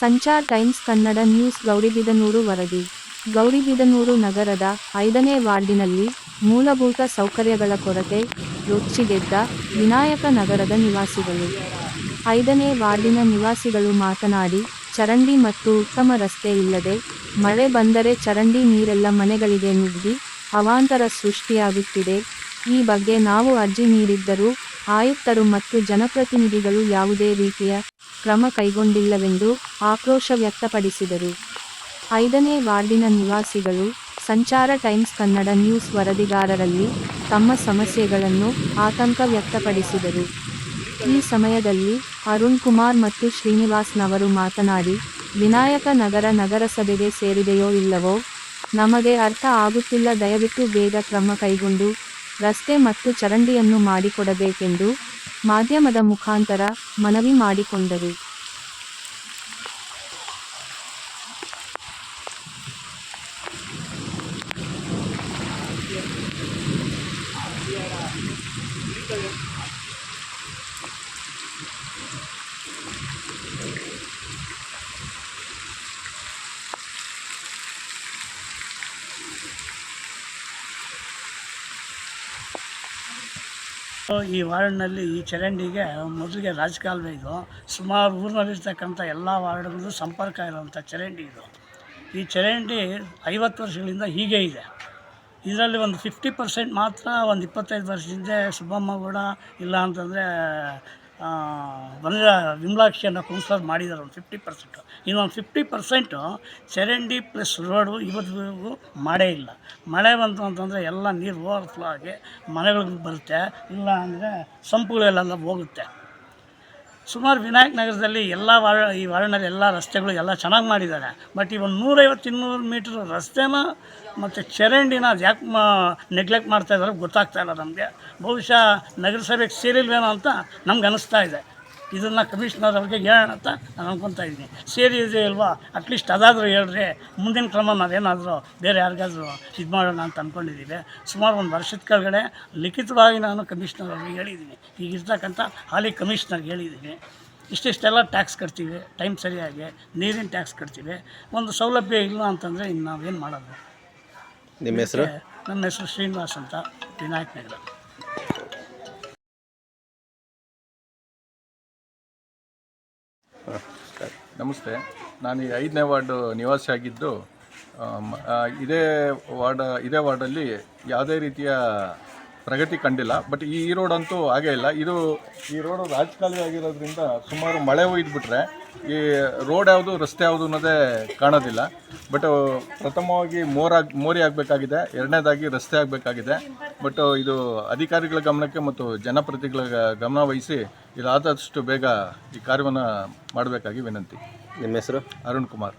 Sanchar times Kannada news Gauribidanur ವರದಿ. ಗೌರಿಬಿದನೂರು ನಗರದ ಐದನೇ ವಾರ್ಡಿನಲ್ಲಿ ಮೂಲಭೂತ ಸೌಕರ್ಯಗಳ ಕೊರತೆ, ರೊಚ್ಚಿಗೆದ್ದ ವಿನಾಯಕ ನಗರದ ನಿವಾಸಿಗಳು. ಐದನೇ ವಾರ್ಡಿನ ನಿವಾಸಿಗಳು ಮಾತನಾಡಿ, ಚರಂಡಿ ಮತ್ತು ಉತ್ತಮ ರಸ್ತೆ ಇಲ್ಲದೆ ಮಳೆ ಬಂದರೆ ಚರಂಡಿ ನೀರೆಲ್ಲ ಮನೆಗಳಿಗೆ ನುಗ್ಗಿ ಅವಾಂತರ ಸೃಷ್ಟಿಯಾಗುತ್ತಿದೆ. ಈ ಬಗ್ಗೆ ನಾವು ಅರ್ಜಿ ನೀಡಿದ್ದರೂ ಆಯುಕ್ತರು ಮತ್ತು ಜನಪ್ರತಿನಿಧಿಗಳು ಯಾವುದೇ ರೀತಿಯ ಕ್ರಮ ಕೈಗೊಂಡಿಲ್ಲವೆಂದು ಆಕ್ರೋಶ ವ್ಯಕ್ತಪಡಿಸಿದರು. ಐದನೇ ವಾರ್ಡಿನ ನಿವಾಸಿಗಳು, ಸಂಚಾರ ಟೈಮ್ಸ್ ಕನ್ನಡ ನ್ಯೂಸ್ ವರದಿಗಾರರಲ್ಲಿ ತಮ್ಮ ಸಮಸ್ಯೆಗಳನ್ನು ಆತಂಕ ವ್ಯಕ್ತಪಡಿಸಿದರು. ಈ ಸಮಯದಲ್ಲಿ ಅರುಣ್ ಕುಮಾರ್ ಮತ್ತು ಶ್ರೀನಿವಾಸ್ನವರು ಮಾತನಾಡಿ, ವಿನಾಯಕ ನಗರ ನಗರಸಭೆಗೆ ಸೇರಿದೆಯೋ ಇಲ್ಲವೋ? ನಮಗೆ ಅರ್ಥ ಆಗುತ್ತಿಲ್ಲ, ದಯವಿಟ್ಟು ಬೇಗ ಕ್ರಮ ಕೈಗೊಂಡು ರಸ್ತೆ ಮತ್ತು ಚರಂಡಿಯನ್ನು ಮಾಡಿಕೊಡಬೇಕೆಂದು ಮಾಧ್ಯಮದ ಮುಖಾಂತರ ಮನವಿ ಮಾಡಿಕೊಂಡರು. ಈ ವಾರ್ಡ್ನಲ್ಲಿ ಈ ಚರಂಡಿಗೆ ಮೊದಲಿಗೆ ರಾಜಕಾಲುವೆ ಇದು. ಸುಮಾರು ಊರಿನಲ್ಲಿರ್ತಕ್ಕಂಥ ಎಲ್ಲ ವಾರ್ಡ್ಗಳಿಗೂ ಸಂಪರ್ಕ ಇರುವಂಥ ಚರಂಡಿ ಇದು. ಈ ಚರಂಡಿ ಐವತ್ತು ವರ್ಷಗಳಿಂದ ಹೀಗೆ ಇದೆ. ಇದರಲ್ಲಿ ಒಂದು ಫಿಫ್ಟಿ ಪರ್ಸೆಂಟ್ ಮಾತ್ರ, ಒಂದು ಇಪ್ಪತ್ತೈದು ವರ್ಷದಿಂದ ಸುಬ್ಬಮ್ಮಗೌಡ ಇಲ್ಲ ಅಂತಂದರೆ ಬಂದ ವಿಮಲಾಕ್ಷಿಯನ್ನು ಕೌನ್ಸಿಲರ್ ಮಾಡಿದ್ದಾರೆ ಒಂದು ಫಿಫ್ಟಿ ಪರ್ಸೆಂಟು ಇನ್ನೊಂದು ಫಿಫ್ಟಿ ಪರ್ಸೆಂಟು ಚರಂಡಿ ಪ್ಲಸ್ ರೋಡು ಇವತ್ತಿಗೂ ಮಾಡೇ ಇಲ್ಲ. ಮಳೆ ಬಂತು ಅಂತಂದರೆ ಎಲ್ಲ ನೀರು ಓವರ್ಫ್ಲೋ ಆಗಿ ಮನೆಗಳಿಗೆ ಬರುತ್ತೆ. ಇಲ್ಲ ಅಂದರೆ ಸಂಪುಗಳೆಲ್ಲ ಹೋಗುತ್ತೆ. ಸುಮಾರು ವಿನಾಯಕ ನಗರದಲ್ಲಿ ಎಲ್ಲ ವಾರ್ಡ್ ಈ ವಾರ್ಡ್ನಲ್ಲಿ ಎಲ್ಲ ರಸ್ತೆಗಳು ಎಲ್ಲ ಚೆನ್ನಾಗಿ ಮಾಡಿದ್ದಾರೆ. ಬಟ್ ಈ ಒಂದು ನೂರೈವತ್ತು ಇನ್ನೂರು ಮೀಟ್ರ್ ರಸ್ತೆನ ಮತ್ತು ಚರಂಡಿನ ಅದು ಯಾಕೆ ಮಾ ನೆಗ್ಲೆಕ್ಟ್ ಮಾಡ್ತಾ ಇದ್ದಾರೆ ಗೊತ್ತಾಗ್ತಾ ಇಲ್ಲ ನಮಗೆ. ಬಹುಶಃ ನಗರಸಭೆಗೆ ಸೇರಿಲ್ವೇನೋ ಅಂತ ನಮ್ಗೆ ಅನಿಸ್ತಾ ಇದೆ. ಇದನ್ನು ಕಮಿಷನರ್ ಅವ್ರಿಗೆ ಹೇಳೋಣ ಅಂತ ನಾನು ಅನ್ಕೊತಾ ಇದ್ದೀನಿ. ಸೇರಿ ಇದೆ ಅಲ್ವಾ ಅಟ್ಲೀಸ್ಟ್ ಅದಾದರೂ ಹೇಳ್ರಿ. ಮುಂದಿನ ಕ್ರಮ ನಾವೇನಾದರೂ ಬೇರೆ ಯಾರಿಗಾದರೂ ಇದು ಮಾಡೋಣ ಅಂತ ಅಂದ್ಕೊಂಡಿದ್ದೀವಿ ಸುಮಾರು ಒಂದು ವರ್ಷದ ಕೆಳಗಡೆ ಲಿಖಿತವಾಗಿ ನಾನು ಕಮಿಷನರ್ ಅವ್ರಿಗೆ ಹೇಳಿದ್ದೀನಿ. ಈಗ ಇರ್ತಕ್ಕಂಥ ಹಾಲಿ ಕಮಿಷನರ್ಗೆ ಹೇಳಿದ್ದೀನಿ. ಇಷ್ಟಿಷ್ಟೆಲ್ಲ ಟ್ಯಾಕ್ಸ್ ಕಟ್ತೀವಿ. ಟೈಮ್ ಸರಿಯಾಗಿ ನೀರಿನ ಟ್ಯಾಕ್ಸ್ ಕಟ್ತೀವಿ. ಒಂದು ಸೌಲಭ್ಯ ಇಲ್ಲ ಅಂತಂದರೆ ಇನ್ನು ನಾವೇನು ಮಾಡೋದು? ನಿಮ್ಮ ಹೆಸರು? ನನ್ನ ಹೆಸರು ಶ್ರೀನಿವಾಸ್ ಅಂತ ವಿನಾಯಕ್ ನಗರ. ನಮಸ್ತೆ. ನಾನು ಈ ಐದನೇ ವಾರ್ಡು ನಿವಾಸಿ ಆಗಿದ್ದು ಇದೇ ವಾರ್ಡ್, ಇದೇ ವಾರ್ಡಲ್ಲಿ ಯಾವುದೇ ರೀತಿಯ ಪ್ರಗತಿ ಕಂಡಿಲ್ಲ. ಬಟ್ ಈ ರೋಡ್ ಅಂತೂ ಹಾಗೇ ಇಲ್ಲ. ಇದು, ಈ ರೋಡು ರಾಜಕಾಲುವೆ ಆಗಿರೋದ್ರಿಂದ ಸುಮಾರು ಮಳೆ ಒಯ್ದುಬಿಟ್ರೆ ಈ ರೋಡ್ ಯಾವುದು, ರಸ್ತೆ ಯಾವುದು ಅನ್ನೋದೇ ಕಾಣೋದಿಲ್ಲ. ಬಟ್ ಪ್ರಥಮವಾಗಿ ಮೋರಾಗಿ ಮೋರಿ ಆಗಬೇಕಾಗಿದೆ. ಎರಡನೇದಾಗಿ ರಸ್ತೆ ಆಗಬೇಕಾಗಿದೆ. ಬಟ್ ಇದು ಅಧಿಕಾರಿಗಳ ಗಮನಕ್ಕೆ ಮತ್ತು ಜನಪ್ರತಿನಿಧಿಗಳ ಗಮನ ವಹಿಸಿ ಇದಾದಷ್ಟು ಬೇಗ ಈ ಕಾರ್ಯವನ್ನು ಮಾಡಬೇಕಾಗಿ ವಿನಂತಿ. ನಿಮ್ಮ ಹೆಸರು? ಅರುಣ್ ಕುಮಾರ್.